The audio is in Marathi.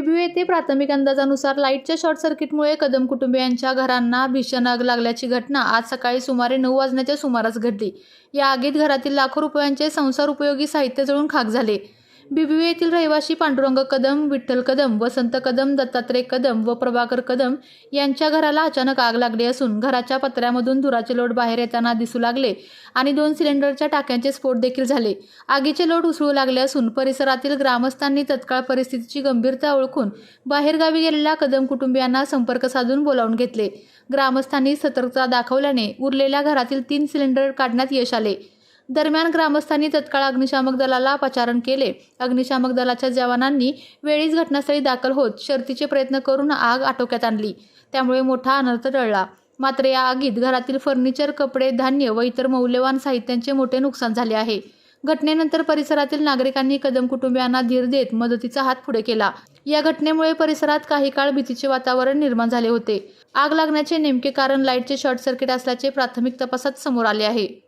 बिबू येथे प्राथमिक अंदाजानुसार लाईटच्या शॉर्ट सर्किटमुळे कदम कुटुंबियांच्या घरांना भीषण आग लागल्याची घटना आज सकाळी सुमारे नऊ वाजण्याच्या सुमारास घडली. या आगीत घरातील लाखो रुपयांचे संसार उपयोगी साहित्य जळून खाक झाले. बिबिवे येथील रहिवासी पांडुरंग कदम विठ्ठल कदम वसंत कदम दत्तात्रय कदम व प्रभाकर कदम यांच्या घराला अचानक आग लागली असून घराच्या पत्र्यामधून धुराचे लोट बाहेर येताना दिसू लागले आणि दोन सिलेंडरच्या टाक्यांचे स्फोट देखील झाले. आगीचे लोट उसळू लागले असून परिसरातील ग्रामस्थांनी तत्काळ परिस्थितीची गंभीरता ओळखून बाहेरगावी गेलेल्या कदम कुटुंबियांना संपर्क साधून बोलावून घेतले. ग्रामस्थांनी सतर्कता दाखवल्याने उरलेल्या घरातील तीन सिलेंडर काढण्यात यश आले. दरम्यान ग्रामस्थांनी तत्काळ अग्निशामक दलाला पाचारण केले. अग्निशामक दलाच्या जवानांनी वेळीच घटनास्थळी दाखल होत शर्तीचे प्रयत्न करून आग आटोक्यात आणली. त्यामुळे मोठा अनर्थ टळला. मात्र या आगीत घरातील फर्निचर कपडे धान्य व इतर मौल्यवान साहित्यांचे मोठे नुकसान झाले आहे. घटनेनंतर परिसरातील नागरिकांनी कदम कुटुंबियांना धीर देत मदतीचा हात पुढे केला. या घटनेमुळे परिसरात काही काळ भीतीचे वातावरण निर्माण झाले होते. आग लागण्याचे नेमके कारण लाईटचे शॉर्ट सर्किट असल्याचे प्राथमिक तपासात समोर आले आहे.